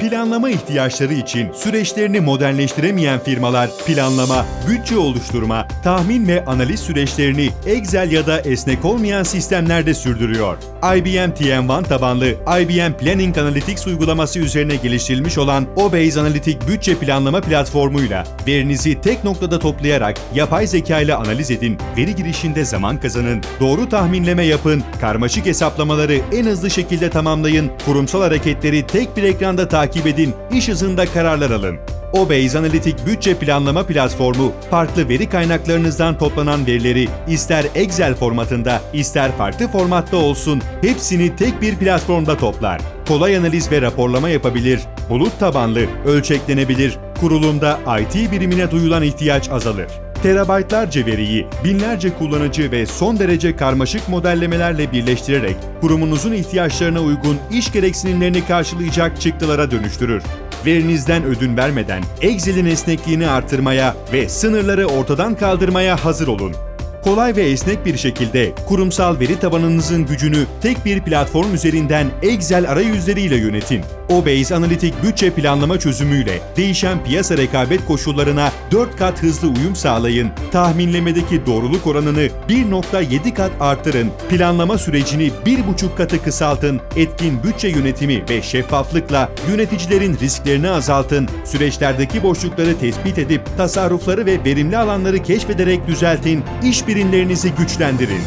Planlama ihtiyaçları için süreçlerini modernleştiremeyen firmalar planlama, bütçe oluşturma, tahmin ve analiz süreçlerini Excel ya da esnek olmayan sistemlerde sürdürüyor. IBM TM1 tabanlı IBM Planning Analytics uygulaması üzerine geliştirilmiş olan Obase Analitik bütçe planlama platformuyla verinizi tek noktada toplayarak yapay zeka ile analiz edin, veri girişinde zaman kazanın, doğru tahminleme yapın, karmaşık hesaplamaları en hızlı şekilde tamamlayın, kurumsal hareketleri tek bir ekranda takip edin, iş hızında kararlar alın. Obase Analitik Bütçe Planlama Platformu, farklı veri kaynaklarınızdan toplanan verileri ister Excel formatında, ister farklı formatta olsun, hepsini tek bir platformda toplar. Kolay analiz ve raporlama yapabilir, bulut tabanlı, ölçeklenebilir, kurulumda IT birimine duyulan ihtiyaç azalır. Terabaytlarca veriyi binlerce kullanıcı ve son derece karmaşık modellemelerle birleştirerek kurumunuzun ihtiyaçlarına uygun iş gereksinimlerini karşılayacak çıktılara dönüştürür. Verinizden ödün vermeden Excel'in esnekliğini artırmaya ve sınırları ortadan kaldırmaya hazır olun. Kolay ve esnek bir şekilde kurumsal veri tabanınızın gücünü tek bir platform üzerinden Excel arayüzleriyle yönetin. Obase Analitik bütçe planlama çözümüyle değişen piyasa rekabet koşullarına 4 kat hızlı uyum sağlayın, tahminlemedeki doğruluk oranını 1.7 kat artırın, planlama sürecini 1.5 katı kısaltın, etkin bütçe yönetimi ve şeffaflıkla yöneticilerin risklerini azaltın, süreçlerdeki boşlukları tespit edip tasarrufları ve verimli alanları keşfederek düzeltin, iş birimlerinizi güçlendirin.